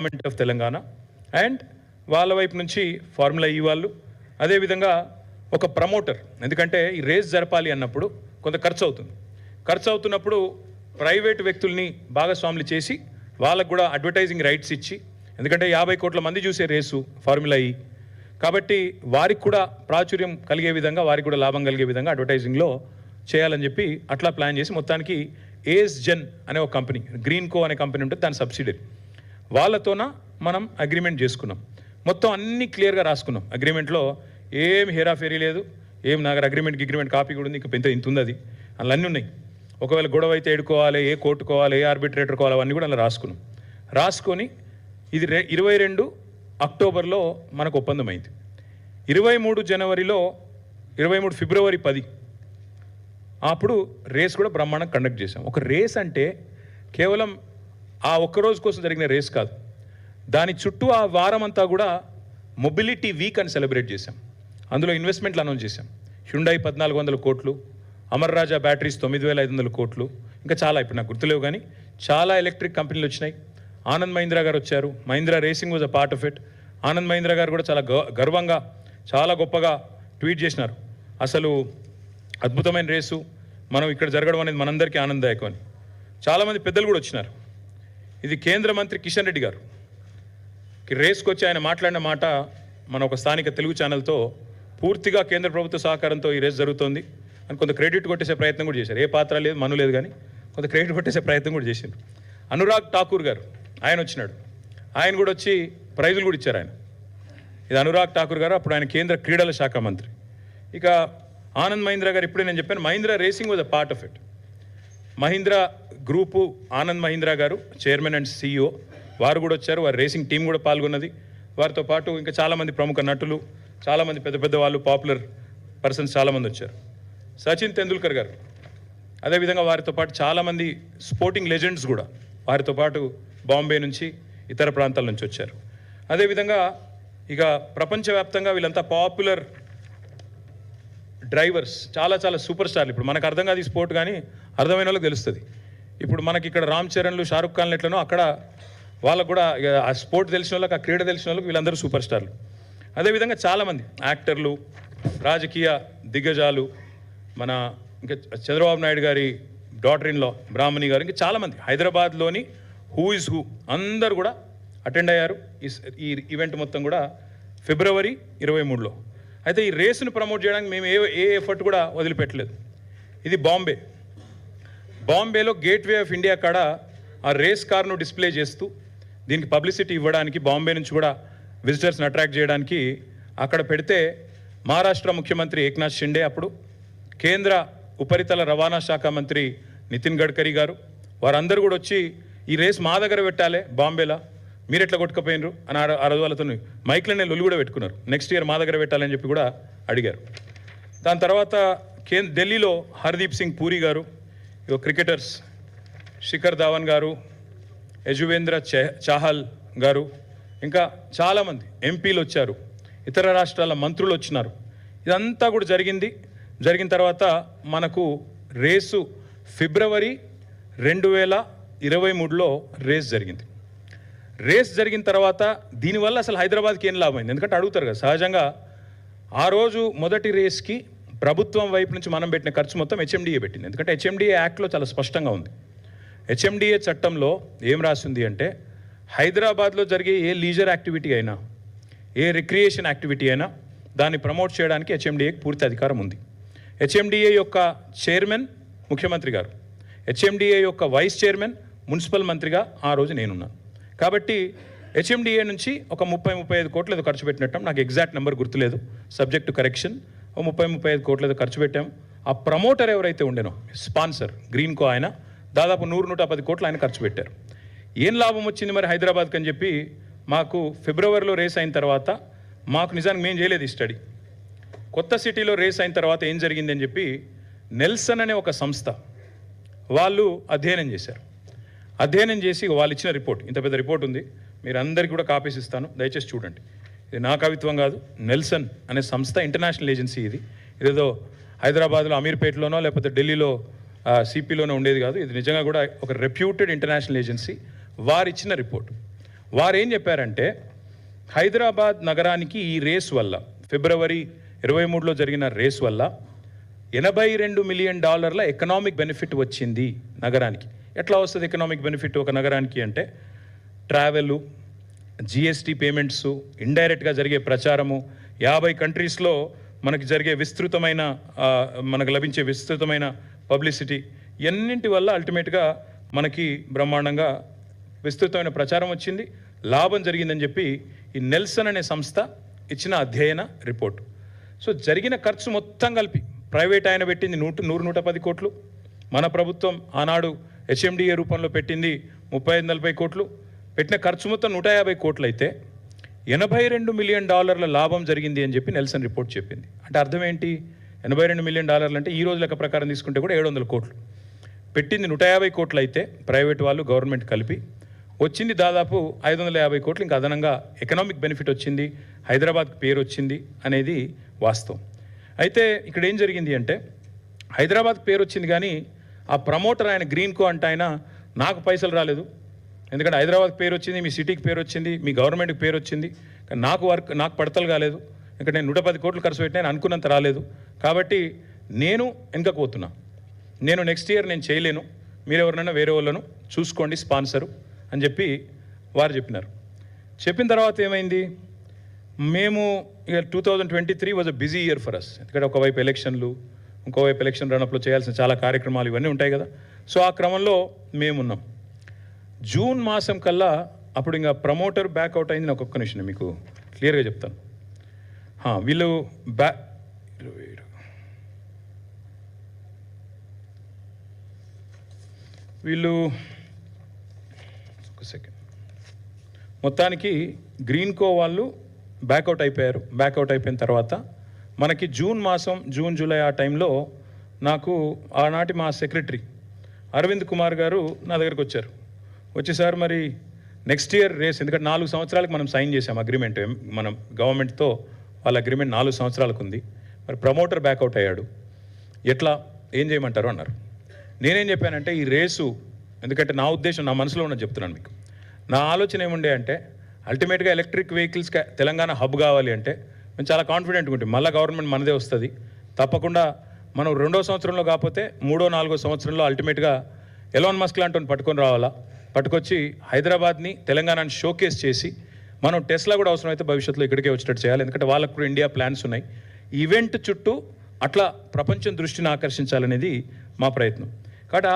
Government of Telangana and వాళ్ళ వైపు నుంచి ఫార్ములా ఈ e వాళ్ళు. అదేవిధంగా ఒక ప్రమోటర్ ఎందుకంటే ఈ రేస్ జరపాలి అన్నప్పుడు కొంత ఖర్చు అవుతుంది. ఖర్చు అవుతున్నప్పుడు ప్రైవేట్ వ్యక్తుల్ని భాగస్వాములు చేసి వాళ్ళకు కూడా అడ్వర్టైజింగ్ రైట్స్ ఇచ్చి ఎందుకంటే యాభై కోట్ల మంది చూసే రేసు ఫార్ములా ఈ కాబట్టి వారికి కూడా ప్రాచుర్యం కలిగే విధంగా వారికి కూడా లాభం కలిగే విధంగా అడ్వర్టైజింగ్లో చేయాలని చెప్పి అట్లా ప్లాన్ చేసి మొత్తానికి ఏస్ జెన్ అనే ఒక కంపెనీ గ్రీన్ కో అనే కంపెనీ ఉంటుంది దాని సబ్సిడరీ వాళ్ళతోన మనం అగ్రిమెంట్ చేసుకున్నాం. మొత్తం అన్ని క్లియర్గా రాసుకున్నాం. అగ్రిమెంట్లో ఏం హేరాఫేరీ లేదు ఏం నాకు అగ్రిమెంట్కి అగ్రిమెంట్ కాపీ కూడా ఉంది ఇంకా పెద్ద ఇంత ఉంది అది. అందులో అన్నీ ఉన్నాయి. ఒకవేళ గొడవ అయితే ఎడుకోవాలి ఏ కోర్టుకోవాలి ఏ ఆర్బిట్రేటర్ కోవాలి అవన్నీ కూడా అలా రాసుకున్నాం. రాసుకొని ఇది రె ఇరవై రెండు అక్టోబర్లో మనకు ఒప్పందం అయింది. ఇరవై మూడు జనవరిలో ఇరవై మూడు ఫిబ్రవరి పది అప్పుడు రేస్ కూడా బ్రహ్మాండం కండక్ట్ చేశాం. ఒక రేస్ అంటే కేవలం ఆ ఒక్క రోజు కోసం జరిగిన రేస్ కాదు. దాని చుట్టూ ఆ వారం అంతా కూడా మొబిలిటీ వీక్ అని సెలబ్రేట్ చేశాం. అందులో ఇన్వెస్ట్మెంట్లు అనౌన్స్ చేశాం. హ్యుండై పద్నాలుగు వందల కోట్లు అమర్ రాజా బ్యాటరీస్ తొమ్మిది వేల ఐదు వందల కోట్లు ఇంకా చాలా ఇప్పుడు నాకు గుర్తులేవు కానీ చాలా ఎలక్ట్రిక్ కంపెనీలు వచ్చినాయి. ఆనంద్ మహీంద్రా గారు వచ్చారు. Mahindra racing was a part of it. Anand Mahindra గారు కూడా చాలా గ- గర్వంగా చాలా గొప్పగా ట్వీట్ చేసినారు. అసలు అద్భుతమైన రేసు. మనం ఇక్కడ జరగడం అనేది మనందరికీ ఆనందదాయకం అని. చాలామంది పెద్దలు కూడా వచ్చినారు. ఇది కేంద్ర మంత్రి కిషన్ రెడ్డి గారు. రేసుకొచ్చి వచ్చి ఆయన మాట్లాడిన మాట మన ఒక స్థానిక తెలుగు ఛానల్తో పూర్తిగా కేంద్ర ప్రభుత్వ సహకారంతో ఈ రేస్ జరుగుతోంది. అని కొంత క్రెడిట్ కొట్టేసే ప్రయత్నం కూడా చేశారు. ఏ పాత్ర లేదు మను లేదు కానీ కొంత క్రెడిట్ కొట్టేసే ప్రయత్నం కూడా చేసిండ్రు అనురాగ్ ఠాకూర్ గారు ఆయన వచ్చినాడు. ఆయన కూడా వచ్చి ప్రైజులు కూడా ఇచ్చారు ఆయన. ఇది అనురాగ్ ఠాకూర్ గారు అప్పుడు ఆయన కేంద్ర క్రీడల శాఖ మంత్రి. ఇక ఆనంద్ మహీంద్రా గారు ఇప్పుడే నేను చెప్పాను Mahindra racing was a part of it Mahindra group Anand Mahindra garu chairman and CEO. వారు కూడా వచ్చారు వారి రేసింగ్ టీం కూడా పాల్గొన్నది. వారితో పాటు ఇంకా చాలామంది ప్రముఖ నటులు చాలామంది పెద్ద పెద్ద వాళ్ళు పాపులర్ పర్సన్స్ చాలామంది వచ్చారు. సచిన్ తెండూల్కర్ గారు. అదేవిధంగా వారితో పాటు చాలామంది స్పోర్టింగ్ లెజెండ్స్ కూడా వారితో పాటు బాంబే నుంచి ఇతర ప్రాంతాల నుంచి వచ్చారు. అదేవిధంగా ఇక ప్రపంచవ్యాప్తంగా వీళ్ళంతా పాపులర్ డ్రైవర్స్ చాలా చాలా సూపర్ స్టార్లు. ఇప్పుడు మనకు అర్థం కాదు ఈ స్పోర్ట్ కానీ అర్థమైన వాళ్ళకి తెలుస్తుంది. ఇప్పుడు మనకి ఇక్కడ రామ్ చరణ్లు షారుఖ్ ఖాన్లు ఎట్లనో అక్కడ వాళ్ళకు కూడా ఆ స్పోర్ట్ తెలిసిన వాళ్ళకి ఆ క్రీడ తెలిసిన వాళ్ళకి వీళ్ళందరూ సూపర్ స్టార్లు అదేవిధంగా చాలామంది యాక్టర్లు రాజకీయ దిగ్గజాలు మన ఇంకా చంద్రబాబు నాయుడు గారి డాటర్ ఇన్లో బ్రాహ్మణి గారు ఇంకా చాలామంది హైదరాబాద్లోని హూ ఇస్ హూ అందరు కూడా అటెండ్ అయ్యారు. ఈ ఈ ఈవెంట్ మొత్తం కూడా ఫిబ్రవరి ఇరవై మూడులో. అయితే ఈ రేసును ప్రమోట్ చేయడానికి మేము ఏ ఏ ఎఫర్ట్ కూడా వదిలిపెట్టలేదు. ఇది బాంబే. బాంబేలో గేట్వే ఆఫ్ ఇండియా కాడ ఆ రేస్ కార్ను డిస్ప్లే చేస్తూ దీనికి పబ్లిసిటీ ఇవ్వడానికి బాంబే నుంచి కూడా విజిటర్స్ని అట్రాక్ట్ చేయడానికి అక్కడ పెడితే మహారాష్ట్ర ముఖ్యమంత్రి ఏక్నాథ్ షిండే అప్పుడు కేంద్ర ఉపరితల రవాణా శాఖ మంత్రి నితిన్ గడ్కరీ గారు వారందరూ కూడా వచ్చి ఈ రేస్ మా దగ్గర పెట్టాలి బాంబేలా మీరు ఎట్లా కొట్టుకుపోయినరు? అని ఆ రోజు వాళ్ళతో మైక్లనే లొల్లి కూడా పెట్టుకున్నారు. నెక్స్ట్ ఇయర్ మా దగ్గర పెట్టాలని చెప్పి కూడా అడిగారు. దాని తర్వాత కేంద్ర ఢిల్లీలో హర్దీప్ సింగ్ పూరి గారు క్రికెటర్స్ శిఖర్ ధావన్ గారు యజువేంద్ర చాహల్ గారు ఇంకా చాలామంది ఎంపీలు వచ్చారు. ఇతర రాష్ట్రాల మంత్రులు వచ్చినారు. ఇదంతా కూడా జరిగింది. జరిగిన తర్వాత మనకు రేసు ఫిబ్రవరి రెండు వేల ఇరవై మూడులో రేస్ జరిగింది. రేస్ జరిగిన తర్వాత దీనివల్ల అసలు హైదరాబాద్కి ఏం లాభమైంది? ఎందుకంటే అడుగుతారు కదా సహజంగా ఆ రోజు మొదటి రేస్కి ప్రభుత్వం వైపు నుంచి మనం పెట్టిన ఖర్చు మొత్తం హెచ్ఎండిఏ పెట్టింది. ఎందుకంటే హెచ్ఎండిఏ యాక్ట్లో చాలా స్పష్టంగా ఉంది. హెచ్ఎండిఏ చట్టంలో ఏం రాసింది అంటే హైదరాబాద్లో జరిగే ఏ లీజర్ యాక్టివిటీ అయినా ఏ రిక్రియేషన్ యాక్టివిటీ అయినా దాన్ని ప్రమోట్ చేయడానికి హెచ్ఎండిఏకి పూర్తి అధికారం ఉంది. హెచ్ఎండిఏ యొక్క చైర్మన్ ముఖ్యమంత్రి గారు హెచ్ఎండిఏ యొక్క వైస్ చైర్మన్ మున్సిపల్ మంత్రిగా ఆ రోజు నేనున్నాను. కాబట్టి హెచ్ఎండిఏ నుంచి ఒక ముప్పై ముప్పై ఐదు కోట్లు ఏదో ఖర్చు పెట్టినట్టు నాకు ఎగ్జాక్ట్ నెంబర్ గుర్తులేదు. సబ్జెక్టు కరెక్షన్ ఓ ముప్పై ముప్పై ఐదు కోట్లు ఖర్చు పెట్టాం. ఆ ప్రమోటర్ ఎవరైతే ఉండేనో స్పాన్సర్ గ్రీన్ కో ఆయన దాదాపు నూరు నూట పది కోట్లు ఆయన ఖర్చు పెట్టారు. ఏం లాభం వచ్చింది మరి హైదరాబాద్కి అని చెప్పి మాకు ఫిబ్రవరిలో రేస్ అయిన తర్వాత మాకు నిజానికి మేము చేయలేదు ఈ స్టడీ. కొత్త సిటీలో రేస్ అయిన తర్వాత ఏం జరిగింది అని చెప్పి నెల్సన్ అనే ఒక సంస్థ వాళ్ళు అధ్యయనం చేశారు. అధ్యయనం చేసి వాళ్ళు ఇచ్చిన రిపోర్ట్ ఇంత పెద్ద రిపోర్ట్ ఉంది. మీరు అందరికీ కూడా కాపీస్ ఇస్తాను. దయచేసి చూడండి. ఇది నా కవిత్వం కాదు నెల్సన్ అనే సంస్థ ఇంటర్నేషనల్ ఏజెన్సీ ఇది. ఇదేదో హైదరాబాద్లో అమీర్పేటలోనో లేకపోతే ఢిల్లీలో సిపిలోనో ఉండేది కాదు. ఇది నిజంగా కూడా ఒక రెప్యూటెడ్ ఇంటర్నేషనల్ ఏజెన్సీ వారు ఇచ్చిన రిపోర్ట్ వారు ఏం చెప్పారంటే హైదరాబాద్ నగరానికి ఈ రేస్ వల్ల ఫిబ్రవరి ఇరవై మూడులో జరిగిన రేస్ వల్ల ఎనభై రెండు మిలియన్ డాలర్ల ఎకనామిక్ బెనిఫిట్ వచ్చింది నగరానికి. ఎట్లా వస్తుంది ఎకనామిక్ బెనిఫిట్ ఒక నగరానికి అంటే ట్రావెలు జిఎస్టీ పేమెంట్స్ ఇండైరెక్ట్గా జరిగే ప్రచారము యాభై కంట్రీస్లో మనకి జరిగే విస్తృతమైన మనకు లభించే విస్తృతమైన పబ్లిసిటీ ఎన్నింటి వల్ల అల్టిమేట్గా మనకి బ్రహ్మాండంగా విస్తృతమైన ప్రచారం వచ్చింది లాభం జరిగిందని చెప్పి ఈ నెల్సన్ అనే సంస్థ ఇచ్చిన అధ్యయన రిపోర్ట్ సో జరిగిన ఖర్చు మొత్తం కలిపి ప్రైవేట్ ఆయన పెట్టింది నూట నూరు నూట పది కోట్లు మన ప్రభుత్వం ఆనాడు హెచ్ఎండిఏ రూపంలో పెట్టింది ముప్పై ఐదు నలభై కోట్లు పెట్టిన ఖర్చు మొత్తం నూట యాభై కోట్లు అయితే ఎనభై రెండు మిలియన్ డాలర్ల లాభం జరిగింది అని చెప్పి నెల్సన్ రిపోర్ట్ చెప్పింది. అంటే అర్థం ఏంటి? ఎనభై రెండు మిలియన్ డాలర్లు అంటే ఈ రోజు లెక్క ప్రకారం తీసుకుంటే కూడా ఏడు వందల కోట్లు. పెట్టింది నూట యాభై కోట్లు అయితే ప్రైవేట్ వాళ్ళు గవర్నమెంట్ కలిపి. వచ్చింది దాదాపు ఐదు వందల యాభై కోట్లు. ఇంకా అదనంగా ఎకనామిక్ బెనిఫిట్ వచ్చింది. హైదరాబాద్కి పేరు వచ్చింది అనేది వాస్తవం. అయితే ఇక్కడ ఏం జరిగింది అంటే హైదరాబాద్ పేరు వచ్చింది కానీ ఆ ప్రమోటర్ ఆయన గ్రీన్ కో అంటే ఆయన నాకు పైసలు రాలేదు. ఎందుకంటే హైదరాబాద్ పేరు వచ్చింది మీ సిటీకి పేరు వచ్చింది మీ గవర్నమెంట్కి పేరు వచ్చింది. కానీ నాకు వర్క్ నాకు పడతలు కాలేదు. ఇక్కడ నేను నూట పది కోట్లు ఖర్చు పెట్టినా అనుకున్నంత రాలేదు. కాబట్టి నేను వెనక పోతున్నా నేను నెక్స్ట్ ఇయర్ నేను చేయలేను. మీరు ఎవరినైనా వేరే వాళ్ళను చూసుకోండి స్పాన్సరు అని చెప్పి వారు చెప్పినారు. చెప్పిన తర్వాత ఏమైంది? మేము ఇక two thousand twenty three was a busy year for us ఎందుకంటే ఒకవైపు ఎలక్షన్లు ఇంకోవైపు ఎలక్షన్ రన్అప్లో చేయాల్సిన చాలా కార్యక్రమాలు ఇవన్నీ ఉంటాయి కదా. సో ఆ క్రమంలో మేమున్నాం. జూన్ మాసం కల్లా అప్పుడు ఇంకా ప్రమోటర్ బ్యాక్అవుట్ అయింది. నాకు ఒక్క నిమిషం మీకు క్లియర్గా చెప్తాను. వీళ్ళు బ్యా ఇరవై ఏడు. వీళ్ళు ఒక సెకండ్. మొత్తానికి గ్రీన్ కో వాళ్ళు బ్యాక్అవుట్ అయిపోయారు. బ్యాక్అవుట్ అయిపోయిన తర్వాత మనకి జూన్ మాసం జూన్ జూలై ఆ టైంలో నాకు ఆనాటి మా సెక్రటరీ అరవింద్ కుమార్ గారు నా దగ్గరికి వచ్చారు. వచ్చి సార్ మరి నెక్స్ట్ ఇయర్ రేస్ ఎందుకంటే నాలుగు సంవత్సరాలకు మనం సైన్ చేసాం అగ్రిమెంట్ మనం గవర్నమెంట్తో వాళ్ళ అగ్రిమెంట్ నాలుగు సంవత్సరాలకు ఉంది. మరి ప్రమోటర్ బ్యాక్అవుట్ అయ్యాడు. ఎట్లా? ఏం చేయమంటారు అన్నారు. నేనేం చెప్పానంటే ఈ రేసు ఎందుకంటే నా ఉద్దేశం నా మనసులో ఉన్నది చెప్తున్నాను మీకు. నా ఆలోచన ఏముండే అంటే అల్టిమేట్గా ఎలక్ట్రిక్ వెహికల్స్ తెలంగాణ హబ్ కావాలి అంటే మేము చాలా కాన్ఫిడెంట్గా ఉంటాం. మళ్ళీ గవర్నమెంట్ మనదే వస్తుంది. తప్పకుండా మనం రెండో సంవత్సరంలో కాకపోతే మూడో నాలుగో సంవత్సరంలో అల్టిమేట్గా ఎలాన్ మస్క్ లాంటి పట్టుకొని రావాలా? పట్టుకొచ్చి హైదరాబాద్ని తెలంగాణని షోకేస్ చేసి మనం టెస్లా కూడా అవసరమైతే భవిష్యత్తులో ఇక్కడికే వచ్చేటట్టు చేయాలి. ఎందుకంటే వాళ్ళకు కూడా ఇండియా ప్లాన్స్ ఉన్నాయి. ఈవెంట్ చుట్టూ అట్లా ప్రపంచం దృష్టిని ఆకర్షించాలనేది మా ప్రయత్నం. కాబట్టి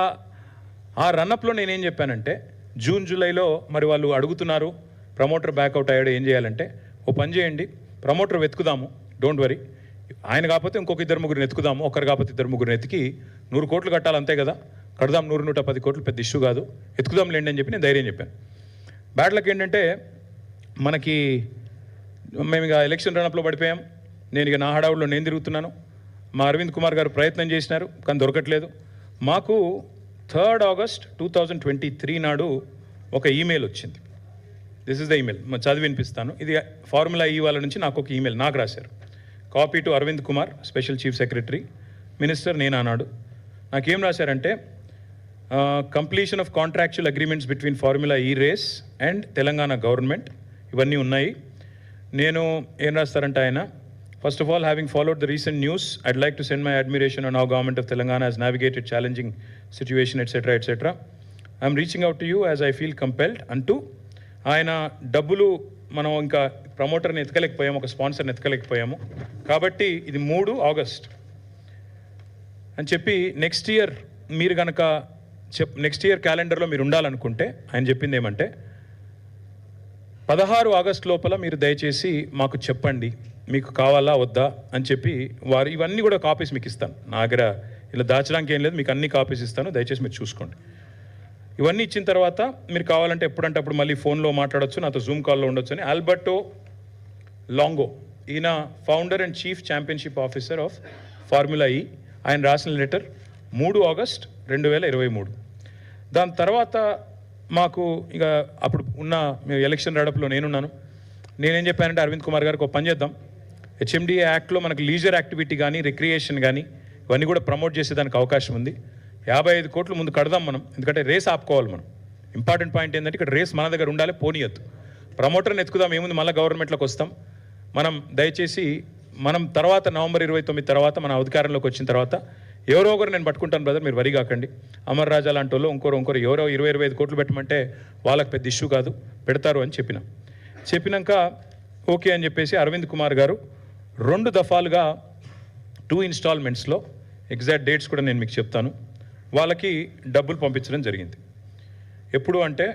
ఆ- రన్అప్లో నేనేం చెప్పానంటే జూన్ జూలైలో మరి వాళ్ళు అడుగుతున్నారు ప్రమోటర్ బ్యాకౌట్ అయ్యాడు ఏం చేయాలంటే ఓ పని చేయండి ప్రమోటర్ వెతుకుదాము డోంట్ వరీ. ఆయన కాకపోతే ఇంకొక ఇద్దరు ముగ్గురిని ఎత్తుకుదాము ఒకరు కాకపోతే ఇద్దరు ముగ్గురు ఎతికి నూరు కోట్లు కట్టాలి అంతే కదా. కడదాం నూరు నూట పది కోట్లు పెద్ద ఇష్యూ కాదు. ఎత్తుకుదాం లేండి అని చెప్పి నేను ధైర్యం చెప్పాను. బ్యాడ్ ఏంటంటే మనకి మేము ఇక ఎలక్షన్ రన్అప్లో పడిపోయాం. నేను ఇక నా హడావుడిలో నేను తిరుగుతున్నాను. మా అరవింద్ కుమార్ గారు ప్రయత్నం చేసినారు కానీ దొరకట్లేదు. మాకు third August two thousand twenty three నాడు ఒక ఈమెయిల్ వచ్చింది. దిస్ ఇస్ ద ఈమెయిల్ చదివి వినిపిస్తాను. ఇది ఫార్ములా ఈ e వాళ్ళ నుంచి నాకు ఒక ఈమెయిల్ నాకు రాశారు. Copy to Arvind Kumar special chief secretary minister నేను అన్నాడు. నాకేం రాశారంటే completion of contractual agreements between formula E race and Telangana government ఇవన్నీ ఉన్నాయి. నేను ఏం రాస్తారంటే ఆయన? First of all having followed the recent news I'd like to send my admiration on how government of Telangana has navigated challenging situation etcetera etcetera I'm reaching out to you as I feel compelled అంటూ ఆయన డబ్బులు మనం ఇంకా ప్రమోటర్ని ఎతకలేకపోయాము ఒక స్పాన్సర్ని ఎతకలేకపోయాము. కాబట్టి ఇది మూడు August అని చెప్పి నెక్స్ట్ ఇయర్ మీరు కనుక చెప్ నెక్స్ట్ ఇయర్ క్యాలెండర్లో మీరు ఉండాలనుకుంటే ఆయన చెప్పింది ఏమంటే పదహారు ఆగస్ట్ లోపల మీరు దయచేసి మాకు చెప్పండి మీకు కావాలా వద్దా అని చెప్పి వారు ఇవన్నీ కూడా కాపీస్ మీకు ఇస్తాను. నా దగ్గర ఇలా దాచడానికి ఏం లేదు మీకు అన్ని కాపీస్ ఇస్తాను దయచేసి మీరు చూసుకోండి. ఇవన్నీ ఇచ్చిన తర్వాత మీరు కావాలంటే ఎప్పుడంటే అప్పుడు మళ్ళీ ఫోన్లో మాట్లాడొచ్చు నాతో జూమ్ కాల్లో ఉండొచ్చు అని. ఆల్బర్టో లాంగో ఈయన founder and chief championship officer of formula E ఆయన రాసిన లెటర్ మూడు ఆగస్ట్ రెండు వేల ఇరవై మూడు. దాని తర్వాత మాకు ఇక అప్పుడు ఉన్న మేము ఎలక్షన్ రడప్లో నేనున్నాను. నేనేం చెప్పానంటే అరవింద్ కుమార్ గారికి ఒక పని చేద్దాం. హెచ్ఎండి యాక్ట్లో మనకు లీజర్ యాక్టివిటీ కానీ రిక్రియేషన్ కానీ ఇవన్నీ కూడా ప్రమోట్ చేసేదానికి అవకాశం ఉంది. యాభై ఐదు కోట్లు ముందు కడదాం మనం ఎందుకంటే రేస్ ఆపుకోవాలి మనం. ఇంపార్టెంట్ పాయింట్ ఏంటంటే ఇక్కడ రేస్ మన దగ్గర ఉండాలి పోనీయద్దు. ప్రమోటర్ని ఎత్తుకుదాం ఏముంది మళ్ళీ గవర్నమెంట్లోకి వస్తాం. మనం దయచేసి మనం తర్వాత నవంబర్ ఇరవై తొమ్మిది తర్వాత మన అధికారంలోకి వచ్చిన తర్వాత ఎవరో ఒకరు నేను పట్టుకుంటాను బ్రదర్ మీరు వరి కాకండి అమర్ రాజా లాంటి వాళ్ళు ఇంకోరు ఇంకోరు. ఎవరో ఇరవై ఇరవై ఐదు కోట్లు పెట్టమంటే వాళ్ళకి పెద్ద ఇష్యూ కాదు. పెడతారు అని చెప్పిన. చెప్పినాక ఓకే అని చెప్పేసి అరవింద్ కుమార్ గారు రెండు దఫాలుగా టూ ఇన్స్టాల్మెంట్స్లో ఎగ్జాక్ట్ డేట్స్ కూడా నేను మీకు చెప్తాను. వాళ్ళకి డబ్బులు పంపించడం జరిగింది. ఎప్పుడు అంటే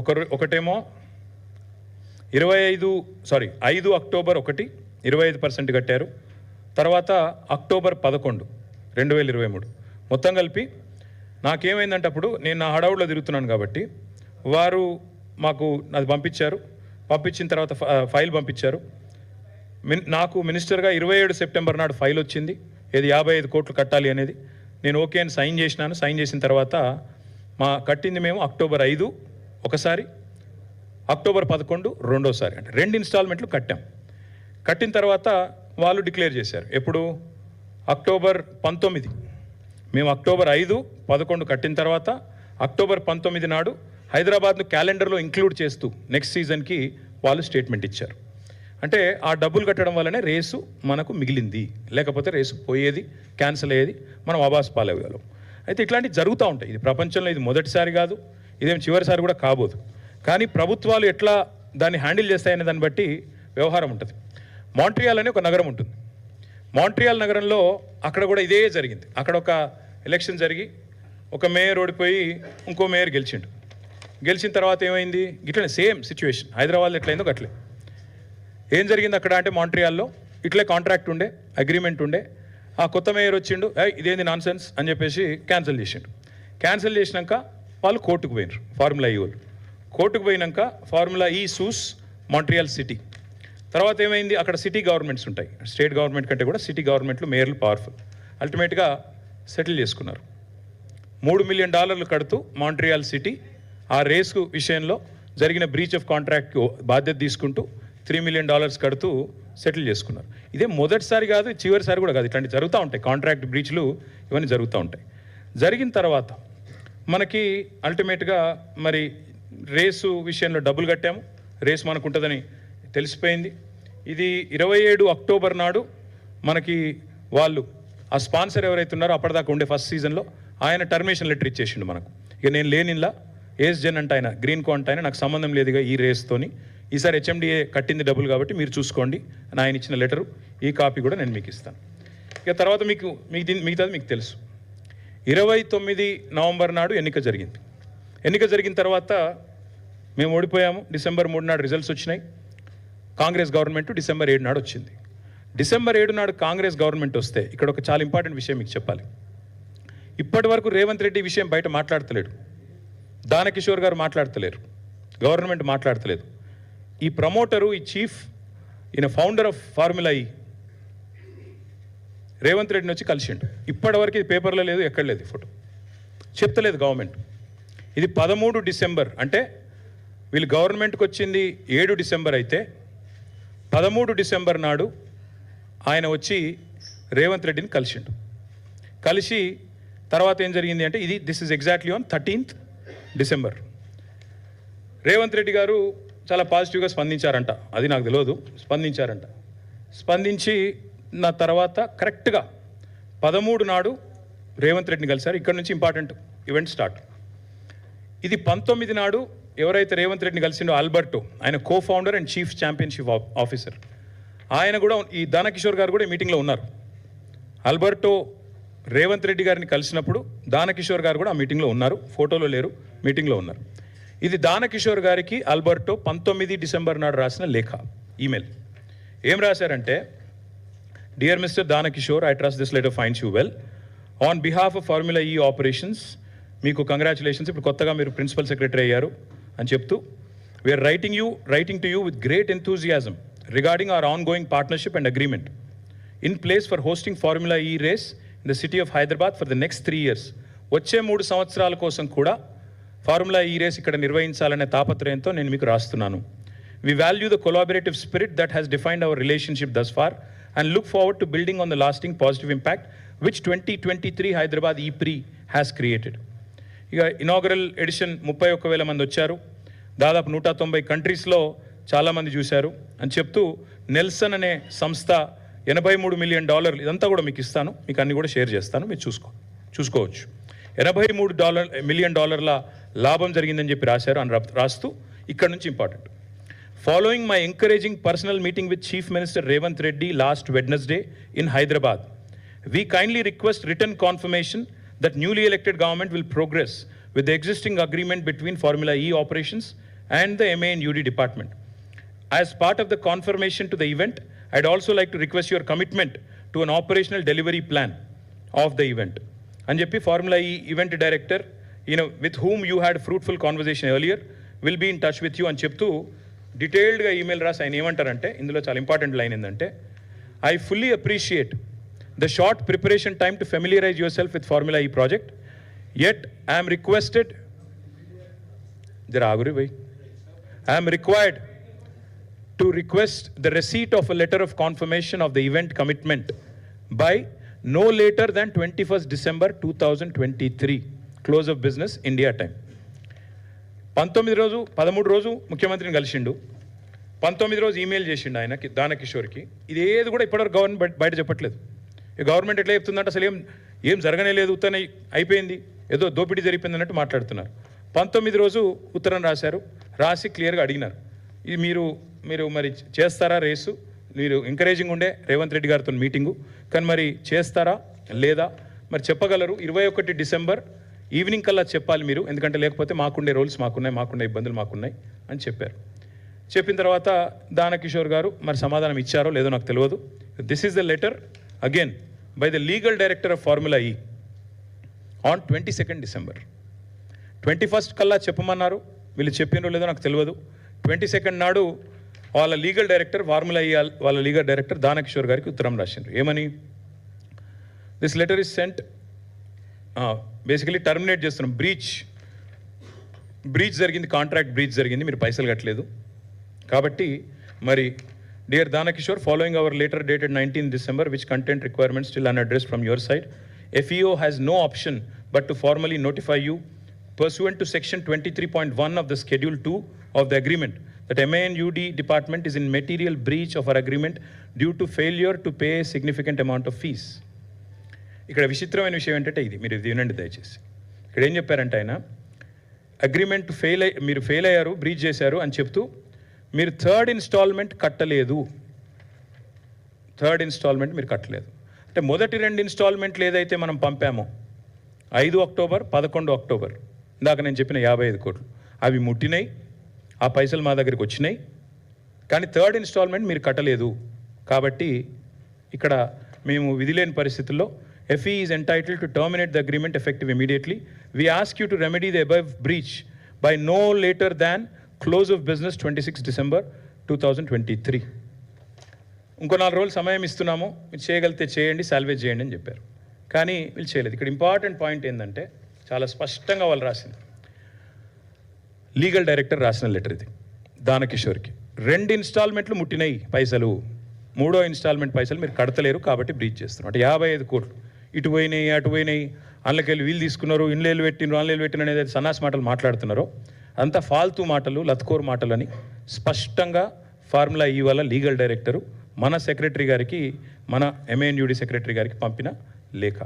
ఒకరు ఒకటేమో ఇరవై ఐదు సారీ ఐదు అక్టోబర్ ఒకటి ఇరవై ఐదు పర్సెంట్ కట్టారు. తర్వాత అక్టోబర్ పదకొండు. రెండు వేల ఇరవై మూడు. మొత్తం కలిపి నాకేమైందంటే అప్పుడు నేను నా హడావుడిలో తిరుగుతున్నాను కాబట్టి వారు మాకు అది పంపించారు. పంపించిన తర్వాత ఫైల్ పంపించారు. మిన్ నాకు మినిస్టర్గా ఇరవై ఏడు సెప్టెంబర్ నాడు ఫైల్ వచ్చింది. ఇది యాభై ఐదు కోట్లు కట్టాలి అనేది. నేను ఓకే అని సైన్ చేసినాను. సైన్ చేసిన తర్వాత మా కట్టింది మేము అక్టోబర్ ఐదు ఒకసారి అక్టోబర్ పదకొండు రెండోసారి. అంటే రెండు ఇన్స్టాల్మెంట్లు కట్టాం. కట్టిన తర్వాత వాళ్ళు డిక్లేర్ చేశారు. ఎప్పుడు? అక్టోబర్ పంతొమ్మిది. మేము అక్టోబర్ ఐదు పదకొండు కట్టిన తర్వాత అక్టోబర్ పంతొమ్మిది నాడు హైదరాబాద్ను క్యాలెండర్లో ఇంక్లూడ్ చేస్తూ నెక్స్ట్ సీజన్కి వాళ్ళు స్టేట్మెంట్ ఇచ్చారు. అంటే ఆ డబ్బులు కట్టడం వల్లనే రేసు మనకు మిగిలింది. లేకపోతే రేసు పోయేది క్యాన్సిల్ అయ్యేది మనం అబాస్ పాలవ్వగలం అయితే ఇట్లాంటివి జరుగుతూ ఉంటాయి. ఇది ప్రపంచంలో ఇది మొదటిసారి కాదు ఇదేం చివరిసారి కూడా కాబోదు. కానీ ప్రభుత్వాలు ఎట్లా దాన్ని హ్యాండిల్ చేస్తాయనే దాన్ని బట్టి వ్యవహారం ఉంటుంది. మాంట్రియాల్ అనే ఒక నగరం ఉంటుంది. మాంట్రియాల్ నగరంలో అక్కడ కూడా ఇదే జరిగింది. అక్కడ ఒక ఎలక్షన్ జరిగి ఒక మేయర్ ఓడిపోయి ఇంకో మేయర్ గెలిచిండు. గెలిచిన తర్వాత ఏమైంది? ఇట్లనే సేమ్ సిచ్యువేషన్. హైదరాబాద్లో ఎట్లయిందో అట్లే ఏం జరిగింది అక్కడ అంటే మాంట్రియాల్లో? ఇట్లే కాంట్రాక్ట్ ఉండే అగ్రిమెంట్ ఉండే. ఆ కొత్త మేయర్ వచ్చిండు ఇదేంది నాన్ సెన్స్ అని చెప్పేసి క్యాన్సిల్ చేసిండు. క్యాన్సిల్ చేసినాక వాళ్ళు కోర్టుకు పోయినారు ఫార్ములా ఈ వాళ్ళు. కోర్టుకు పోయినాక ఫార్ములా ఈ సూస్ మాంట్రియాల్ సిటీ. తర్వాత ఏమైంది? అక్కడ సిటీ గవర్నమెంట్స్ ఉంటాయి. స్టేట్ గవర్నమెంట్ కంటే కూడా సిటీ గవర్నమెంట్లు మేయర్లు పవర్ఫుల్ అల్టిమేట్గా సెటిల్ చేసుకున్నారు. మూడు మిలియన్ డాలర్లు కడుతూ మాంట్రియాల్ సిటీ ఆ రేసు విషయంలో జరిగిన బ్రీచ్ ఆఫ్ కాంట్రాక్ట్ బాధ్యత తీసుకుంటూ త్రీ మిలియన్ డాలర్స్ కడుతూ సెటిల్ చేసుకున్నారు. ఇదే మొదటిసారి కాదు చివరిసారి కూడా కాదు. ఇట్లాంటి జరుగుతూ ఉంటాయి. కాంట్రాక్ట్ బ్రీచ్లు ఇవన్నీ జరుగుతూ ఉంటాయి. జరిగిన తర్వాత మనకి అల్టిమేట్గా మరి రేసు విషయంలో డబ్బులు కట్టాము. రేసు మనకు ఉంటుందని తెలిసిపోయింది. ఇది ఇరవై ఏడు అక్టోబర్ నాడు మనకి వాళ్ళు ఆ స్పాన్సర్ ఎవరైతే ఉన్నారో అప్పటిదాకా ఉండే ఫస్ట్ సీజన్లో ఆయన టర్మినేషన్ లెటర్ ఇచ్చేసిండు మనకు. ఇక నేను లేనిలా ఏస్ జెన్ అంటే ఆయన గ్రీన్ కాంట్ ఆయన నాకు సంబంధం లేదుగా ఈ రేస్తోని. ఈసారి హెచ్ఎండిఏ కట్టింది డబ్బులు కాబట్టి మీరు చూసుకోండి అని ఆయన ఇచ్చిన లెటరు ఈ కాపీ కూడా నేను మీకు ఇస్తాను. ఇక తర్వాత మీకు మీకు దీని మిగతాది మీకు తెలుసు. ఇరవై తొమ్మిది నవంబర్ నాడు ఎన్నిక జరిగింది. ఎన్నిక జరిగిన తర్వాత మేము ఓడిపోయాము. డిసెంబర్ మూడు నాడు రిజల్ట్స్ వచ్చినాయి. కాంగ్రెస్ గవర్నమెంట్ డిసెంబర్ ఏడు నాడు వచ్చింది. డిసెంబర్ ఏడు నాడు కాంగ్రెస్ గవర్నమెంట్ వస్తే ఇక్కడ ఒక చాలా ఇంపార్టెంట్ విషయం మీకు చెప్పాలి. ఇప్పటి వరకు రేవంత్ రెడ్డి విషయం బయట మాట్లాడతలేడు. దానకిషోర్ గారు మాట్లాడతలేరు. గవర్నమెంట్ మాట్లాడతలేదు. ఈ ప్రమోటరు ఈ చీఫ్ ఈయన ఫౌండర్ ఆఫ్ ఫార్ములా ఈ రేవంత్ రెడ్డిని వచ్చి కలిసిండు. ఇప్పటివరకు ఇది పేపర్లో లేదు ఎక్కడ లేదు ఫోటో. చెప్తలేదు గవర్నమెంట్. ఇది పదమూడు డిసెంబర్ అంటే వీళ్ళు గవర్నమెంట్కి వచ్చింది ఏడు డిసెంబర్ అయితే పదమూడు డిసెంబర్ నాడు ఆయన వచ్చి రేవంత్ రెడ్డిని కలిసిండు. కలిసి తర్వాత ఏం జరిగింది అంటే ఇది this is exactly on thirteenth December Revanth Reddy garu చాలా పాజిటివ్గా స్పందించారంట. అది నాకు తెలియదు. స్పందించారంట. స్పందించి నా తర్వాత కరెక్ట్గా పదమూడు నాడు రేవంత్ రెడ్డిని కలిశారు. ఇక్కడ నుంచి ఇంపార్టెంట్ ఈవెంట్ స్టార్ట్ ఇది పంతొమ్మిది నాడు ఎవరైతే రేవంత్ రెడ్డిని కలిసిండో ఆల్బర్టో ఆయన co founder and chief championship officer ఆయన కూడా ఈ దానకిషోర్ గారు కూడా మీటింగ్లో ఉన్నారు. ఆల్బర్టో రేవంత్ రెడ్డి గారిని కలిసినప్పుడు దానకిషోర్ గారు కూడా ఆ మీటింగ్లో ఉన్నారు. ఫోటోలో లేరు మీటింగ్లో ఉన్నారు. ఇది దానకిషోర్ గారికి ఆల్బర్టో పంతొమ్మిది డిసెంబర్ నాడు రాసిన లేఖ ఈమెయిల్. ఏం రాశారంటే dear mister Danakishore I trust this letter finds you well on behalf of formula E operations మీకు కంగ్రాచులేషన్స్ ఇప్పుడు కొత్తగా మీరు ప్రిన్సిపల్ సెక్రటరీ అయ్యారు. అని చెప్తూ we're writing you writing to you with great enthusiasm regarding our ongoing partnership and agreement in place for hosting formula E race in the city of Hyderabad for the next three years వచ్చే మూడు సంవత్సరాల కోసం కూడా formula E race ఇక్కడ నిర్వహించాలనే తాపత్రయంతో నేను మీకు రాస్తున్నాను. We value the collaborative spirit that has defined our relationship thus far and look forward to building on the lasting positive impact which twenty twenty three Hyderabad E prix has created ఇక inaugural edition ముప్పై ఒక్క వేల మంది వచ్చారు. దాదాపు నూట తొంభై కంట్రీస్లో చాలామంది చూశారు. అని చెప్తూ నెల్సన్ అనే సంస్థ ఎనభై మూడు మిలియన్ డాలర్లు ఇదంతా కూడా మీకు ఇస్తాను. మీకు అన్ని కూడా షేర్ చేస్తాను. మీరు చూసుకో చూసుకోవచ్చు. ఎనభై మూడు డాలర్ మిలియన్ డాలర్ల లాభం జరిగిందని చెప్పి రాశారు అని రాస్తూ ఇక్కడ నుంచి important following my encouraging personal meeting with chief minister Revanth Reddy last Wednesday in Hyderabad we kindly request return confirmation that newly elected government will progress with the existing agreement between Formula E operations and the MA and UD department. As part of the confirmation to the event, I'd also like to request your commitment to an operational delivery plan of the event. అని Formula E event director, you know, with whom you had fruitful conversation earlier will be in touch with you అని చెప్తూ డీటెయిల్డ్గా email రాసి ఆయన ఏమంటారంటే ఇందులో చాలా important line ఏంటంటే I fully appreciate the short preparation time to familiarize yourself with Formula E project. Yet, I am requested, జర ఆగురి by I'm required to request the receipt of a letter of confirmation of the event commitment by no later than 21st December 2023, close of business, India time. పంతొమ్మిది రోజు పదమూడు రోజు ముఖ్యమంత్రిని కలిసిండు. పంతొమ్మిది రోజు email చేసిండు ఆయనకి దానకిషోర్కి. ఇది ఏది కూడా ఇప్పటివరకు గవర్నమెంట్ బయట- చెప్పట్లేదు. గవర్నమెంట్ ఎట్లా చెప్తుందంటే అసలు ఏం ఏం జరగనే లేదు ఉత్తనే అయిపోయింది. ఏదో దోపిడీ జరిగిపోయింది అన్నట్టు మాట్లాడుతున్నారు. పంతొమ్మిది రోజు ఉత్తరం రాశారు. రాసి క్లియర్గా అడిగినారు. ఇది మీరు మీరు మరి చేస్తారా రేసు? మీరు ఎంకరేజింగ్ ఉండే రేవంత్ రెడ్డి గారితో మీటింగు. కానీ మరి చేస్తారా? లేదా? మరి చెప్పగలరు. ఇరవై ఒకటి డిసెంబర్ ఈవినింగ్ కల్లా చెప్పాలి మీరు. ఎందుకంటే లేకపోతే మాకుండే రోల్స్ మాకున్నాయి మాకుండే ఇబ్బందులు మాకున్నాయి అని చెప్పారు. చెప్పిన తర్వాత దానకిషోర్ గారు మరి సమాధానం ఇచ్చారో లేదో నాకు తెలియదు. This is the letter again by the legal director of formula E on twenty second December twenty first కల్లా చెప్పమన్నారు. వీళ్ళు చెప్పినో లేదో నాకు తెలియదు. ట్వంటీ సెకండ్ నాడు వాళ్ళ లీగల్ డైరెక్టర్ ఫార్ములా ఈ వాళ్ళ లీగల్ డైరెక్టర్ దానకిషోర్ గారికి ఉత్తరం రాసిండ్రు. ఏమని? This letter is sent basically terminate చేస్తున్నాం. బ్రీచ్ బ్రీచ్ జరిగింది కాంట్రాక్ట్ బ్రీచ్ జరిగింది. మీరు పైసలు కట్టలేదు. కాబట్టి మరి dear Danakishore following our letter dated nineteen December which content requirement still unaddressed from your side FEO has no option but to formally notify you pursuant to section 23.1 of the schedule 2 of the agreement that MANUD department is in material breach of our agreement due to failure to pay a significant amount of fees. ఇక్కడ విచిత్రమైన విషయం ఏంటంటే ఇది మీరు ఇది వినండి దయచేసి ఇక్కడ ఏం చెప్పారంటే ఆయన అగ్రిమెంట్ ఫెయిల్ అయ్యి మీరు ఫెయిల్ అయ్యారు బ్రీచ్ చేశారు అని చెప్తూ మీరు థర్డ్ ఇన్స్టాల్మెంట్ కట్టలేదు. థర్డ్ ఇన్స్టాల్మెంట్ మీరు కట్టలేదు. అంటే మొదటి రెండు ఇన్స్టాల్మెంట్లు ఏదైతే మనం పంపామో ఐదు అక్టోబర్ పదకొండు అక్టోబర్ ఇందాక నేను చెప్పిన యాభై ఐదు కోట్లు అవి ముట్టినాయి ఆ పైసలు మా దగ్గరికి వచ్చినాయి కానీ థర్డ్ ఇన్స్టాల్మెంట్ మీరు కట్టలేదు. కాబట్టి ఇక్కడ మేము విధిలేని పరిస్థితుల్లో FE is entitle to terminate the agreement effective immediately we ask you to remedy the above breach by no later than close of business twenty six December two thousand twenty three ఇంకో నాలుగు రోజులు సమయం ఇస్తున్నాము. మీరు చేయగలిగితే చేయండి salvage చేయండి అని చెప్పారు. కానీ వీళ్ళు చేయలేదు. ఇక్కడ ఇంపార్టెంట్ పాయింట్ ఏంటంటే చాలా స్పష్టంగా వాళ్ళు రాసింది. లీగల్ డైరెక్టర్ రాసిన లెటర్ ఇది దానకిషోర్కి. రెండు ఇన్స్టాల్మెంట్లు ముట్టినాయి పైసలు. మూడో ఇన్స్టాల్మెంట్ పైసలు మీరు కడతలేరు కాబట్టి బ్రీచ్ చేస్తున్నారు. అంటే యాభై ఐదు కోట్లు. ఇటు పోయినాయి అటు పోయినాయి. అందులోకెళ్ళి వీళ్ళు తీసుకున్నారు ఇన్లేలు పెట్టినారు ఆన్లైన్లు పెట్టిన అనేది సన్నాస్ మాటలు మాట్లాడుతున్నారో అంతా ఫాల్తూ మాటలు లత్కోర్ మాటలని స్పష్టంగా ఫార్ములా ఈ వల్ల లీగల్ డైరెక్టరు మన సెక్రటరీ గారికి మన ఎంఏఎన్యూడి సెక్రటరీ గారికి పంపిన లేఖ.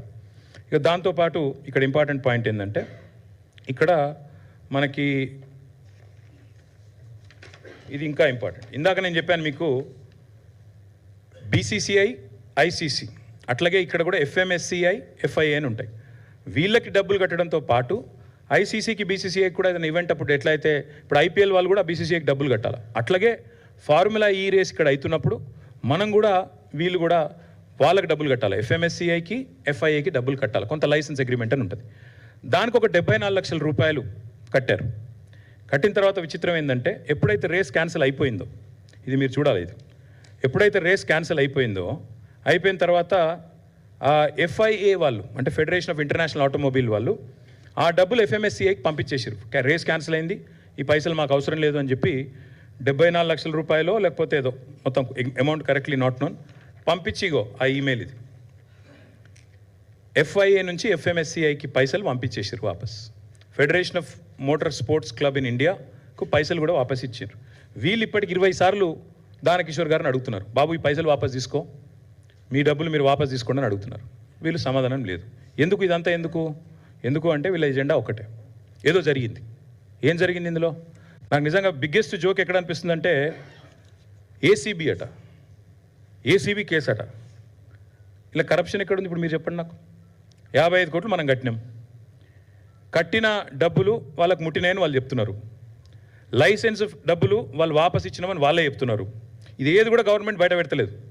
ఇక దాంతోపాటు ఇక్కడ ఇంపార్టెంట్ పాయింట్ ఏంటంటే ఇక్కడ మనకి ఇది ఇంకా ఇంపార్టెంట్. ఇందాక నేను చెప్పాను మీకు బీసీసీఐ ఐసీసీ అట్లాగే ఇక్కడ కూడా ఎఫ్ఎంఎస్సిఐ ఎఫ్ఐఏ అని ఉంటాయి. వీళ్ళకి డబ్బులు కట్టడంతో పాటు ఐసీసీకి బీసీసీఐకి కూడా ఏదైనా ఈవెంట్ అప్పుడు ఎట్లయితే ఇప్పుడు ఐపీఎల్ వాళ్ళు కూడా బీసీసీఐకి డబ్బులు కట్టాలి? అట్లాగే ఫార్ములా ఈ రేస్ ఇక్కడ అవుతున్నప్పుడు మనం కూడా వీళ్ళు కూడా వాళ్ళకి డబ్బులు కట్టాలి? ఎఫ్ఎంఎస్సిఐకి ఎఫ్ఐఏకి డబ్బులు కట్టాలి? కొంత లైసెన్స్ అగ్రిమెంట్ అని ఉంటుంది. దానికి ఒక డెబ్బై నాలుగు లక్షల రూపాయలు కట్టారు. కట్టిన తర్వాత విచిత్రం ఏంటంటే ఎప్పుడైతే రేస్ క్యాన్సిల్ అయిపోయిందో ఇది మీరు చూడాలి ఇది. ఎప్పుడైతే రేస్ క్యాన్సిల్ అయిపోయిందో అయిపోయిన తర్వాత ఎఫ్ఐఏ వాళ్ళు అంటే ఫెడరేషన్ ఆఫ్ ఇంటర్నేషనల్ ఆటోమొబైల్ వాళ్ళు ఆ డబ్బులు ఎఫ్ఎంఎస్సిఐకి పంపించేసారు రేస్ క్యాన్సిల్ అయింది. ఈ పైసలు మాకు అవసరం లేదు అని చెప్పి డెబ్బై నాలుగు లక్షల రూపాయలు లేకపోతే ఏదో మొత్తం అమౌంట్ కరెక్ట్లీ నాట్ నోన్ పంపించిగో ఆ ఈమెయిల్ ఇది. ఎఫ్ఐఏ నుంచి ఎఫ్ఎంఎస్సిఐకి పైసలు పంపించేసారు వాపస్. Federation of motor sports club in ఇండియాకు పైసలు కూడా వాపస్ ఇచ్చారు వీళ్ళు ఇప్పటికి ఇరవై సార్లు దానకిషోర్ గారిని అడుగుతున్నారు. బాబు ఈ పైసలు వాపస్ తీసుకో. మీ డబ్బులు మీరు వాపస్ తీసుకోండి అని అడుగుతున్నారు. వీళ్ళు సమాధానం లేదు. ఎందుకు? ఇదంతా ఎందుకు? ఎందుకు అంటే వీళ్ళ ఎజెండా ఒకటే. ఏదో జరిగింది. ఏం జరిగింది ఇందులో? నాకు నిజంగా బిగ్గెస్ట్ జోక్ ఎక్కడ అనిపిస్తుందంటే ఏసీబీ అట. ఏసీబీ కేసు అట. ఇలా కరప్షన్ ఎక్కడ ఉంది ఇప్పుడు మీరు చెప్పండి నాకు. యాభై ఐదు కోట్లు మనం కట్టినాం. కట్టిన డబ్బులు వాళ్ళకు ముట్టినాయని వాళ్ళు చెప్తున్నారు. లైసెన్స్ డబ్బులు వాళ్ళు వాపస్ ఇచ్చినామని వాళ్ళే చెప్తున్నారు. ఇది ఏది కూడా గవర్నమెంట్ బయట పెడతలేదు.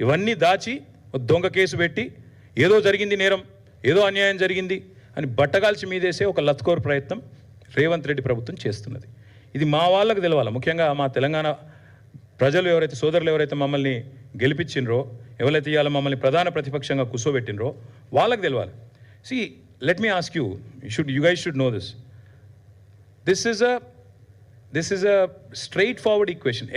ఇవన్నీ దాచి దొంగ కేసు పెట్టి ఏదో జరిగింది నేరం ఏదో అన్యాయం జరిగింది. అని బట్టగాల్చి మీదేసే ఒక లత్కోర్ ప్రయత్నం రేవంత్ రెడ్డి ప్రభుత్వం చేస్తున్నది. ఇది మా వాళ్ళకు తెలవాలి. ముఖ్యంగా మా తెలంగాణ ప్రజలు ఎవరైతే సోదరులు ఎవరైతే మమ్మల్ని గెలిపించిండ్రో ఎవరైతే ఇవాళ మమ్మల్ని ప్రధాన ప్రతిపక్షంగా కూర్చోబెట్టినరో వాళ్ళకి తెలవాలి. See let me ask you should you guys should know this this is a this is a straightforward equation